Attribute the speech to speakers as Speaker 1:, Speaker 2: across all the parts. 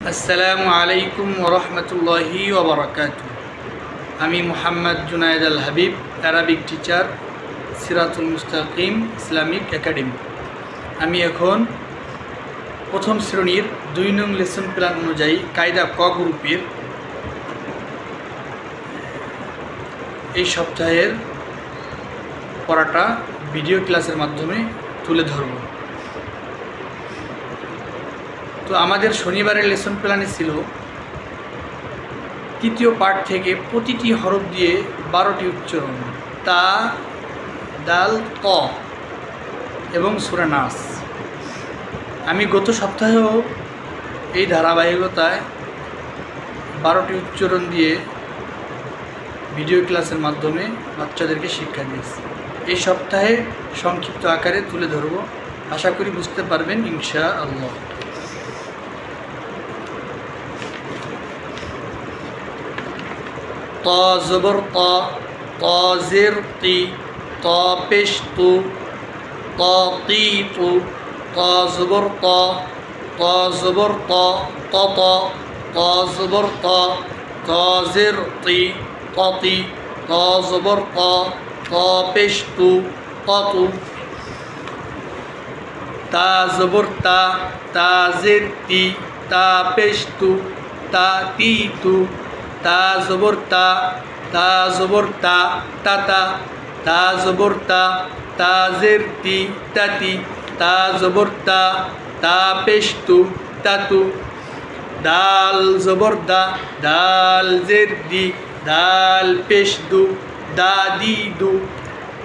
Speaker 1: আসসালামু আলাইকুম ওরহমতুল্লাহি ওবরাকাত আমি মোহাম্মদ জুনায়দ আল হাবিব অ্যারাবিক টিচার সিরাতুল মুস্তাকিম, ইসলামিক একাডেমি। আমি এখন প্রথম শ্রেণির দুই নং লেসন প্ল্যান অনুযায়ী কায়দা ক গ্রুপের এই সপ্তাহের পড়াটা ভিডিও ক্লাসের মাধ্যমে তুলে ধরব। তো আমাদের শনিবারের লেসন প্ল্যানে ছিল তৃতীয় পার্ট থেকে প্রতিটি হরফ দিয়ে বারোটি উচ্চারণ, তা, দাল ত এবং সুরা নাস। আমি গত সপ্তাহেও এই ধারাবাহিকতায় বারোটি উচ্চারণ দিয়ে ভিডিও ক্লাসের মাধ্যমে বাচ্চাদেরকে শিক্ষা দিয়েছি। এই সপ্তাহে সংক্ষিপ্ত আকারে তুলে ধরব। আশা করি বুঝতে পারবেন ইনশা আল্লাহ জবর ত ত জের তি ত পেশ তু ত তি তু ত জবর ত ত জবর ত ত ত ত জবর ত ত জের তি ত তি ত জবর ত ত পেশ তু ত তু তা জবর তা জবর তা তা জবর তা তা তা জবর তা তা জের তি তাতি তা জবর তা তা পেশ তু তাতু দাল জবর দা দাল জের দি দাল পেশ দু দা দি। দু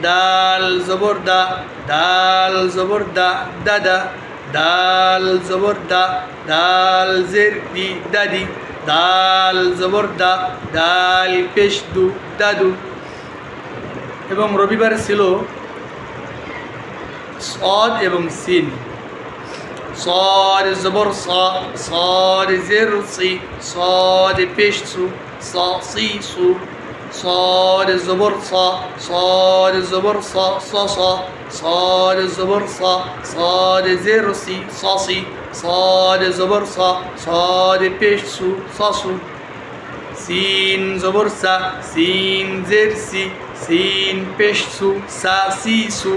Speaker 1: দাল জবর দা দাল জবর দা দাদা দাল জবর দা দাল জের দি দাদি দাল, জবর দা ডাল, পেশ দু, দাদু। এবং রবিবার ছিল সদ এবং সিন। সদ জবর সদ জের, সি সদ পেশ সু, সি, সু। صاد الزبر صا صاد الزبر صا صا صا صاد الزبر صا صاد زير سي صا سي صاد الزبر صا صاد بيش سو صا سو سين زبر سا سين زير سي سين بيش سو سا سي سو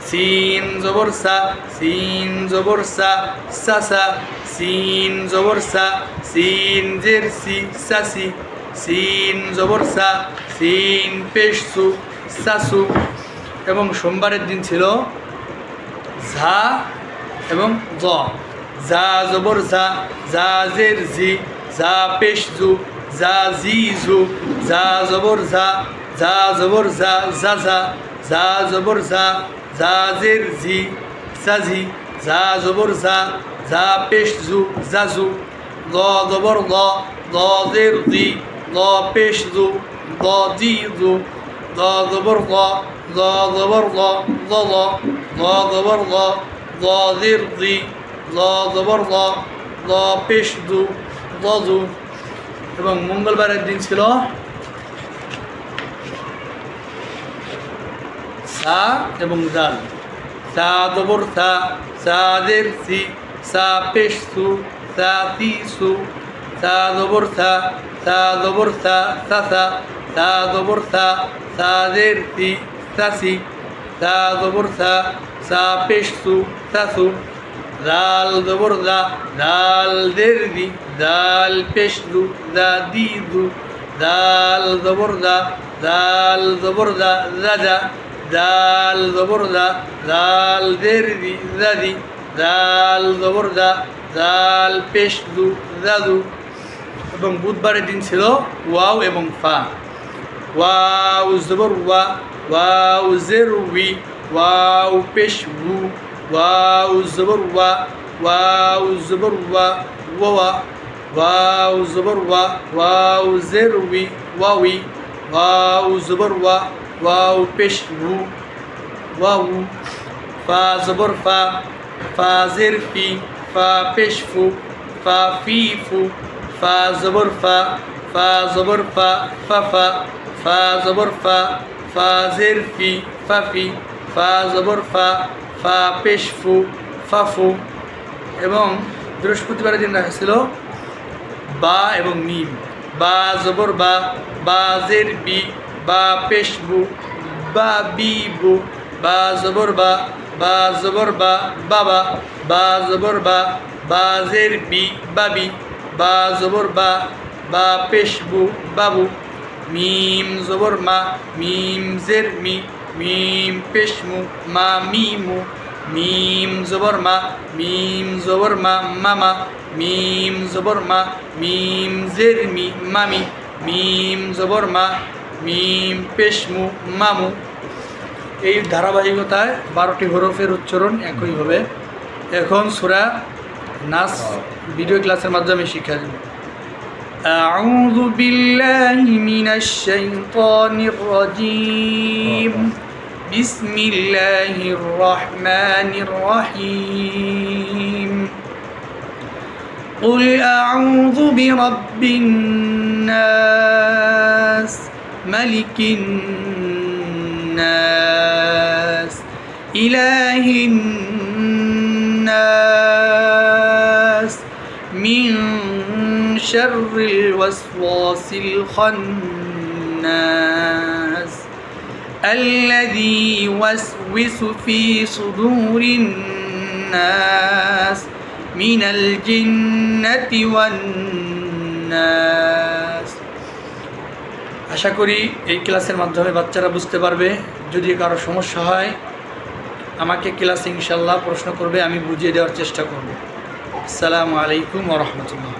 Speaker 1: سين زبر سا سين زبر سا سا سا سين زبر سا سين زير سي سا سي সিন জবর সা সিন পেশ সু সাসু এবং সোমবারের দিন ছিল ঝা এবং জ। যা জবর যা যা জের জি যা পেশ জু যা জি জু যা জবর যা যা জবর যা যা যা যা জবর যা যা জের জি যা জি যা জবর যা যা পেশ জু যা জু। ল জবর ল ল জের জি ল পেশ জু ল জি জু ল জবর ল ল জবর ল ল ল ল জবর ল ল জের জি ল জবর ল ল পেশ ল জু। এবং মঙ্গলবারের দিন ছিল সা এবং দাল সা দবর সা সাদের সি সা পেশ সু সা তি সু সা দবর সা সা দবর সা সা সা সা দবর সা, সি সাসি সা দবর সা সা পেশ সু সাসু দাল জবর দা দাল দি দাল পেশ দু দা দি দু দাল জবর দা দাল জবর দা দাদা দাল জবর দা দাল দি দাদি দাল জবর দাল পেশ দু দাদু এবং বুধবারের দিন ছিল ওয়াও এবং ফা। ওয়াও জবর ওয়া, ওয়াও জের উই, ওয়াও পেশ উ ওয়াও জবর ওয়া, ওয়াও জবর ওয়া ওয়া ওয়াও জবর ওয়া, ওয়াও জের উই ওয়াউই ওয়াও জবর ওয়া, ওয়াও পেশ উ ওয়াউ ফা জবর ফা ফা জের ফি, ফা পেশ ফু, ফা ফি ফু ফা, জবর ফা ফা, জবর ফা ফা ফা ফা, জবর ফা ফা, জের ফি, ফা ফি, ফা, জবর ফা ফা, পেশ ফু ফাফু এবং বৃহস্পতিবারের দিন রাখা ছিল বা এবং মিম। বা, জবর বা বা, জের বি, বা পেশবু বা বিবু বা জবর বা বা, জবর বা বাবা বা জবর বা বা, জের বি বাবি বা জবর বা বা পেশবু বাবু। মিম জবর মা, মিম জের মি, মিম পেশমু মা মিমু মিম জবর মা, মিম জবর মা মামা মিম জবর মা, মিম জের মি মামি মিম জবর মা, মিম পেশমু মামু এই ধারাবাহিকতায় বারোটি হরফের উচ্চারণ একই হবে এখন সুরা নাচ ভিডিও ক্লাসের মাধ্যমে শিক্ষা দেব أعوذ بالله من الشيطان الرجيم بسم الله الرحمن الرحيم قل أعوذ برب الناس ملك الناس إله الناس شر الوسواس الخناس الذي يوسوس في صدور الناس من الجنة والناس আশা করি এই ক্লাসের মাধ্যমে বাচ্চারা বুঝতে পারবে যদি কারো সমস্যা হয় আমাকে ক্লাসে ইনশাল্লাহ প্রশ্ন করবে আমি বুঝিয়ে দেওয়ার চেষ্টা করব আসসালামু আলাইকুম রহমতুল্লাহ